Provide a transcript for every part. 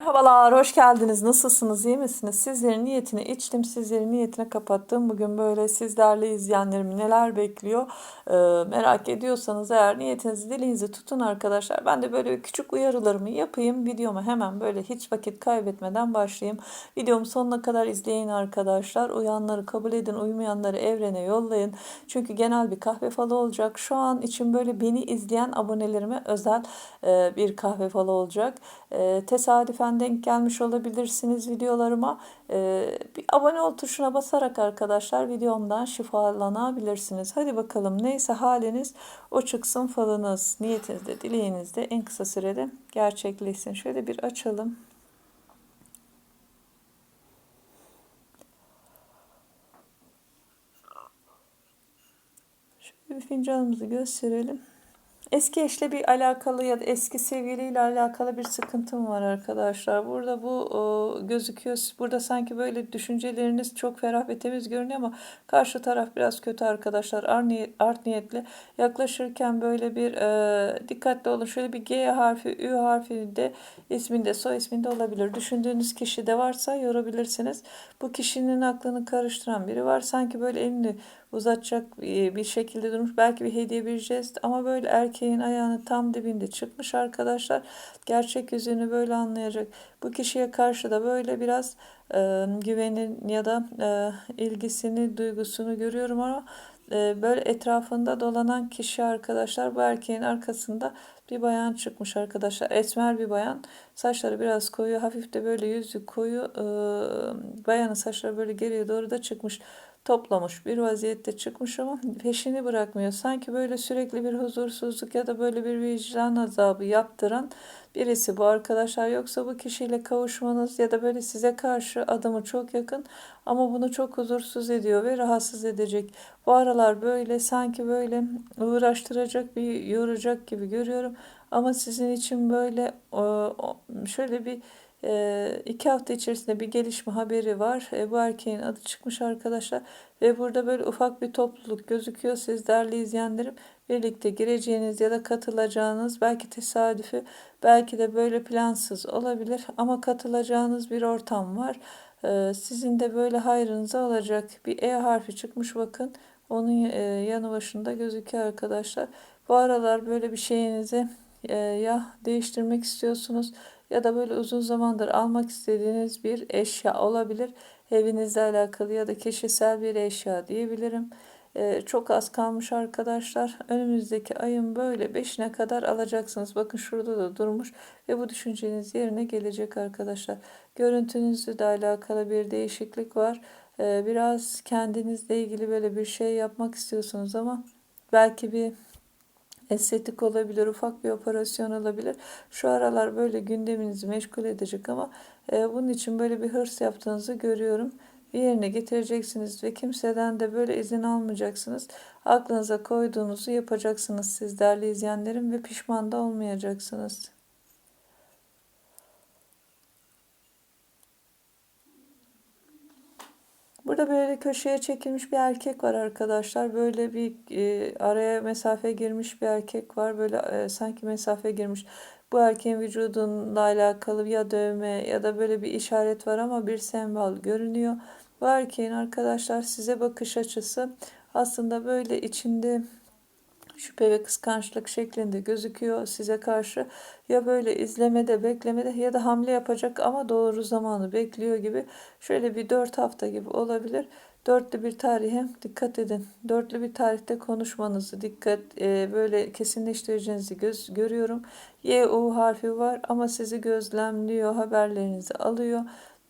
Merhabalar, hoş geldiniz. Nasılsınız, iyi misiniz? Sizlerin niyetini içtim, sizlerin niyetine kapattım. Bugün böyle sizlerle izleyenlerim neler bekliyor ee, merak ediyorsanız eğer niyetinizi dilinizi tutun arkadaşlar. Ben de böyle küçük uyarılarımı yapayım. Videoma hemen böyle hiç vakit kaybetmeden başlayayım. Videomu sonuna kadar izleyin arkadaşlar. Uyanları kabul edin, uymayanları evrene yollayın. Çünkü genel bir kahve falı olacak. Şu an için böyle beni izleyen abonelerime özel e, bir kahve falı olacak. E, tesadüfen denk gelmiş olabilirsiniz videolarıma. Ee, bir abone ol tuşuna basarak arkadaşlar videomdan şifalanabilirsiniz. Hadi bakalım neyse haliniz o çıksın falınız. Niyetinizde, dileğinizde en kısa sürede gerçekleşsin. Şöyle bir açalım. Şöyle bir fincanımızı gösterelim. Eski eşle bir alakalı ya da eski sevgiliyle alakalı bir sıkıntım var arkadaşlar. Burada bu o, gözüküyor. Burada sanki böyle düşünceleriniz çok ferah ve temiz görünüyor ama karşı taraf biraz kötü arkadaşlar. Art, art niyetli yaklaşırken böyle bir e, dikkatli olun. Şöyle bir G harfi, Ü harfi de isminde, soy isminde olabilir. Düşündüğünüz kişi de varsa yorabilirsiniz. Bu kişinin aklını karıştıran biri var. Sanki böyle elini uzatacak e, bir şekilde durmuş. Belki bir hediye bir jest ama böyle erkeğin ayağını tam dibinde çıkmış arkadaşlar. Gerçek yüzünü böyle anlayacak. Bu kişiye karşı da böyle biraz e, güvenin ya da e, ilgisini, duygusunu görüyorum ama e, böyle etrafında dolanan kişi arkadaşlar bu erkeğin arkasında bir bayan çıkmış arkadaşlar. Esmer bir bayan. Saçları biraz koyu. Hafif de böyle yüzü koyu. E, bayanın saçları böyle geriye doğru da çıkmış toplamış bir vaziyette çıkmış ama peşini bırakmıyor. Sanki böyle sürekli bir huzursuzluk ya da böyle bir vicdan azabı yaptıran birisi bu arkadaşlar. Yoksa bu kişiyle kavuşmanız ya da böyle size karşı adamı çok yakın ama bunu çok huzursuz ediyor ve rahatsız edecek. Bu aralar böyle sanki böyle uğraştıracak bir yoracak gibi görüyorum. Ama sizin için böyle şöyle bir e, iki hafta içerisinde bir gelişme haberi var. E, bu erkeğin adı çıkmış arkadaşlar. Ve burada böyle ufak bir topluluk gözüküyor. Siz değerli izleyenlerim birlikte gireceğiniz ya da katılacağınız belki tesadüfi belki de böyle plansız olabilir. Ama katılacağınız bir ortam var. E, sizin de böyle hayrınıza olacak bir E harfi çıkmış bakın. Onun e, yanı başında gözüküyor arkadaşlar. Bu aralar böyle bir şeyinizi e, ya değiştirmek istiyorsunuz ya da böyle uzun zamandır almak istediğiniz bir eşya olabilir. Evinizle alakalı ya da kişisel bir eşya diyebilirim. Ee, çok az kalmış arkadaşlar. Önümüzdeki ayın böyle 5'ine kadar alacaksınız. Bakın şurada da durmuş ve bu düşünceniz yerine gelecek arkadaşlar. Görüntünüzle de alakalı bir değişiklik var. Ee, biraz kendinizle ilgili böyle bir şey yapmak istiyorsunuz ama belki bir estetik olabilir, ufak bir operasyon olabilir. Şu aralar böyle gündeminizi meşgul edecek ama e, bunun için böyle bir hırs yaptığınızı görüyorum. Bir yerine getireceksiniz ve kimseden de böyle izin almayacaksınız. Aklınıza koyduğunuzu yapacaksınız siz değerli izleyenlerim ve pişman da olmayacaksınız. Burada böyle köşeye çekilmiş bir erkek var arkadaşlar. Böyle bir e, araya mesafe girmiş bir erkek var. Böyle e, sanki mesafe girmiş. Bu erkeğin vücudunla alakalı ya dövme ya da böyle bir işaret var ama bir sembol görünüyor. Bu erkeğin arkadaşlar size bakış açısı aslında böyle içinde şüphe ve kıskançlık şeklinde gözüküyor size karşı. Ya böyle izlemede, beklemede ya da hamle yapacak ama doğru zamanı bekliyor gibi. Şöyle bir dört hafta gibi olabilir. Dörtlü bir tarihe dikkat edin. Dörtlü bir tarihte konuşmanızı dikkat e, böyle kesinleştireceğinizi göz, görüyorum. Y, U harfi var ama sizi gözlemliyor, haberlerinizi alıyor.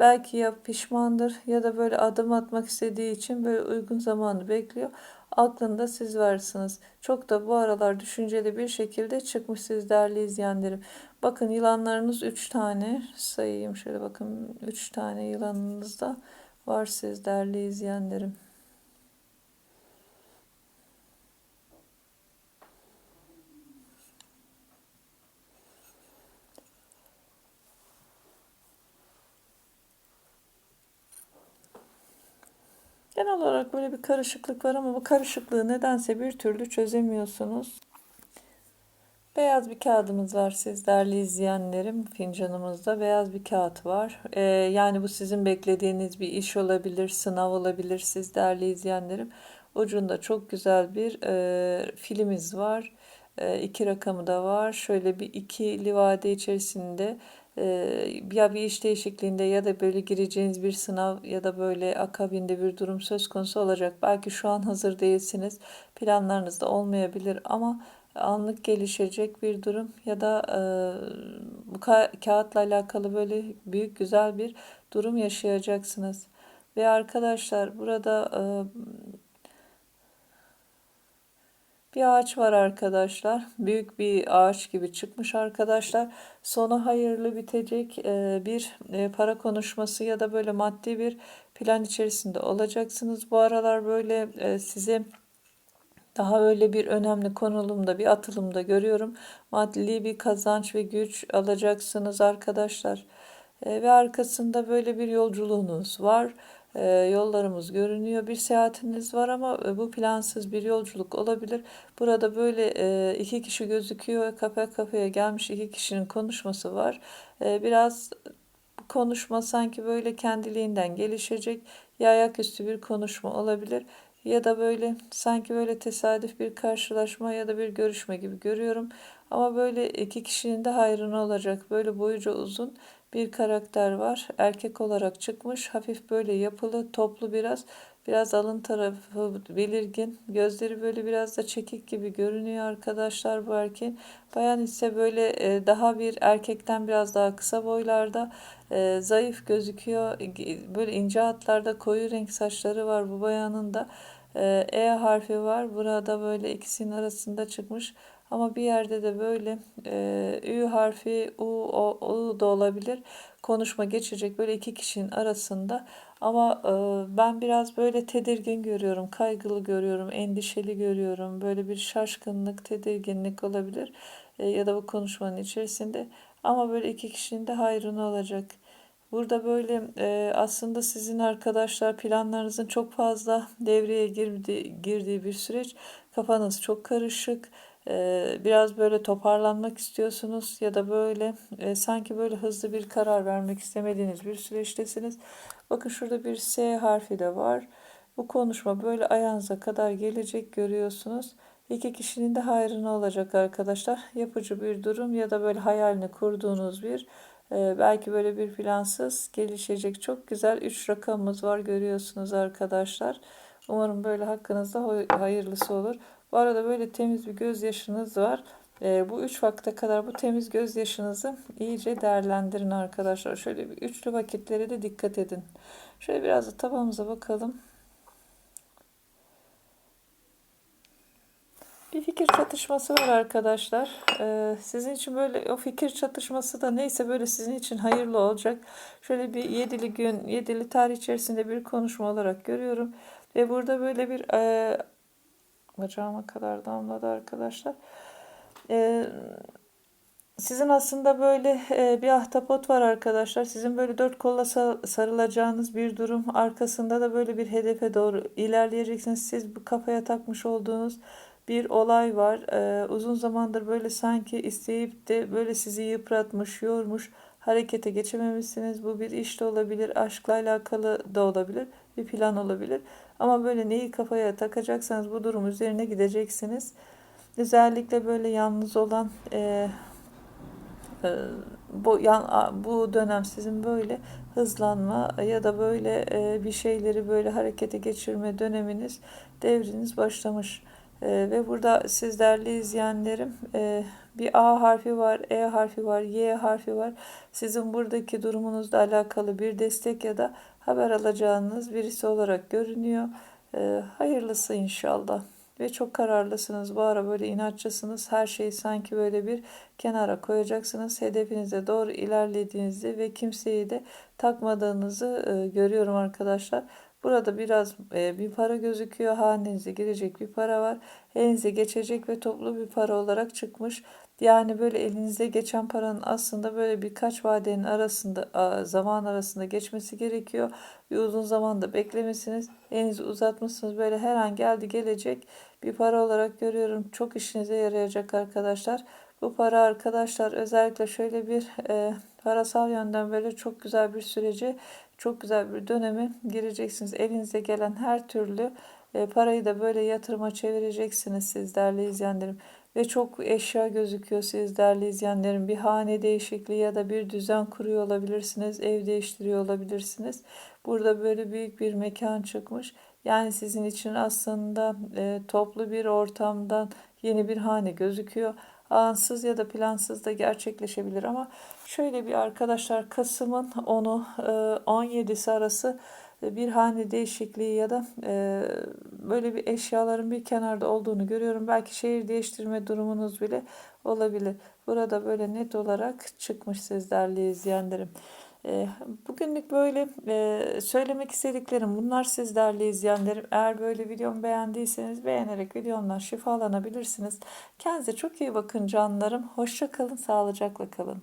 Belki ya pişmandır ya da böyle adım atmak istediği için böyle uygun zamanı bekliyor. Aklında siz varsınız. Çok da bu aralar düşünceli bir şekilde çıkmış siz değerli izleyenlerim. Bakın yılanlarınız 3 tane sayayım şöyle bakın 3 tane yılanınız da var siz değerli izleyenlerim. Genel olarak böyle bir karışıklık var ama bu karışıklığı nedense bir türlü çözemiyorsunuz. Beyaz bir kağıdımız var siz değerli izleyenlerim. Fincanımızda beyaz bir kağıt var. Ee, yani bu sizin beklediğiniz bir iş olabilir, sınav olabilir siz değerli izleyenlerim. Ucunda çok güzel bir e, filimiz var. E, iki rakamı da var. Şöyle bir ikili vade içerisinde ya bir iş değişikliğinde ya da böyle gireceğiniz bir sınav ya da böyle akabinde bir durum söz konusu olacak. Belki şu an hazır değilsiniz. Planlarınızda olmayabilir ama anlık gelişecek bir durum ya da e, bu ka kağıtla alakalı böyle büyük güzel bir durum yaşayacaksınız. Ve arkadaşlar burada e, bir ağaç var arkadaşlar. Büyük bir ağaç gibi çıkmış arkadaşlar. Sonu hayırlı bitecek e, bir e, para konuşması ya da böyle maddi bir plan içerisinde olacaksınız. Bu aralar böyle e, size daha öyle bir önemli konulumda bir atılımda görüyorum. Maddi bir kazanç ve güç alacaksınız arkadaşlar. Ve arkasında böyle bir yolculuğunuz var. E, yollarımız görünüyor. Bir seyahatiniz var ama e, bu plansız bir yolculuk olabilir. Burada böyle e, iki kişi gözüküyor. Kafa kafaya gelmiş iki kişinin konuşması var. E, biraz konuşma sanki böyle kendiliğinden gelişecek. Ya ayaküstü bir konuşma olabilir ya da böyle sanki böyle tesadüf bir karşılaşma ya da bir görüşme gibi görüyorum. Ama böyle iki kişinin de hayrına olacak. Böyle boyuca uzun bir karakter var. Erkek olarak çıkmış. Hafif böyle yapılı, toplu biraz. Biraz alın tarafı belirgin. Gözleri böyle biraz da çekik gibi görünüyor arkadaşlar bu erkeğin. Bayan ise böyle e, daha bir erkekten biraz daha kısa boylarda. E, zayıf gözüküyor. Böyle ince hatlarda koyu renk saçları var bu bayanın da. E, e harfi var. Burada böyle ikisinin arasında çıkmış. Ama bir yerde de böyle e, Ü harfi U, o, U da olabilir. Konuşma geçecek böyle iki kişinin arasında. Ama e, ben biraz böyle tedirgin görüyorum, kaygılı görüyorum, endişeli görüyorum. Böyle bir şaşkınlık, tedirginlik olabilir. E, ya da bu konuşmanın içerisinde. Ama böyle iki kişinin de hayrına olacak. Burada böyle e, aslında sizin arkadaşlar planlarınızın çok fazla devreye girdi, girdiği bir süreç. Kafanız çok karışık. E, biraz böyle toparlanmak istiyorsunuz ya da böyle e, sanki böyle hızlı bir karar vermek istemediğiniz bir süreçtesiniz. Bakın şurada bir S harfi de var. Bu konuşma böyle ayağınıza kadar gelecek görüyorsunuz. İki kişinin de hayrına olacak arkadaşlar. Yapıcı bir durum ya da böyle hayalini kurduğunuz bir e, belki böyle bir plansız gelişecek çok güzel 3 rakamımız var görüyorsunuz arkadaşlar. Umarım böyle hakkınızda hayırlısı olur. Bu arada böyle temiz bir gözyaşınız var. E, bu 3 vakte kadar bu temiz gözyaşınızı iyice değerlendirin arkadaşlar. Şöyle bir üçlü vakitlere de dikkat edin. Şöyle biraz da tabağımıza bakalım. Bir fikir çatışması var arkadaşlar. Ee, sizin için böyle o fikir çatışması da neyse böyle sizin için hayırlı olacak. Şöyle bir yedili gün, yedili tarih içerisinde bir konuşma olarak görüyorum. Ve burada böyle bir e, bacağıma kadar damladı arkadaşlar. E, sizin aslında böyle e, bir ahtapot var arkadaşlar. Sizin böyle dört kolla sarılacağınız bir durum. Arkasında da böyle bir hedefe doğru ilerleyeceksiniz. Siz bu kafaya takmış olduğunuz bir olay var. Ee, uzun zamandır böyle sanki isteyip de böyle sizi yıpratmış, yormuş, harekete geçememişsiniz. Bu bir iş de olabilir, aşkla alakalı da olabilir, bir plan olabilir. Ama böyle neyi kafaya takacaksanız bu durum üzerine gideceksiniz. Özellikle böyle yalnız olan e, e, bu, yan, bu dönem sizin böyle hızlanma ya da böyle e, bir şeyleri böyle harekete geçirme döneminiz, devriniz başlamış. E, ve burada siz değerli izleyenlerim e, bir A harfi var, E harfi var, Y harfi var. Sizin buradaki durumunuzla alakalı bir destek ya da haber alacağınız birisi olarak görünüyor. E, hayırlısı inşallah. Ve çok kararlısınız. Bu ara böyle inatçısınız. Her şeyi sanki böyle bir kenara koyacaksınız. Hedefinize doğru ilerlediğinizi ve kimseyi de takmadığınızı e, görüyorum arkadaşlar. Burada biraz e, bir para gözüküyor. Hanenize girecek bir para var. Elinize geçecek ve toplu bir para olarak çıkmış. Yani böyle elinize geçen paranın aslında böyle birkaç vadenin arasında zaman arasında geçmesi gerekiyor. Bir uzun zamanda beklemesiniz. Elinizi uzatmışsınız. Böyle her an geldi gelecek bir para olarak görüyorum. Çok işinize yarayacak arkadaşlar. Bu para arkadaşlar özellikle şöyle bir e, parasal yönden böyle çok güzel bir süreci, çok güzel bir dönemi gireceksiniz. Elinize gelen her türlü e, parayı da böyle yatırıma çevireceksiniz siz değerli izleyenlerim. Ve çok eşya gözüküyor siz değerli izleyenlerim. Bir hane değişikliği ya da bir düzen kuruyor olabilirsiniz. Ev değiştiriyor olabilirsiniz. Burada böyle büyük bir mekan çıkmış. Yani sizin için aslında e, toplu bir ortamdan yeni bir hane gözüküyor. Ansız ya da plansız da gerçekleşebilir ama şöyle bir arkadaşlar Kasım'ın 10'u e, 17'si arası e, bir hane değişikliği ya da e, böyle bir eşyaların bir kenarda olduğunu görüyorum. Belki şehir değiştirme durumunuz bile olabilir. Burada böyle net olarak çıkmış siz değerli izleyenlerim. E, bugünlük böyle e, söylemek istediklerim bunlar siz değerli izleyenlerim. Eğer böyle videomu beğendiyseniz beğenerek videomdan şifalanabilirsiniz. Kendinize çok iyi bakın canlarım. Hoşça kalın, sağlıcakla kalın.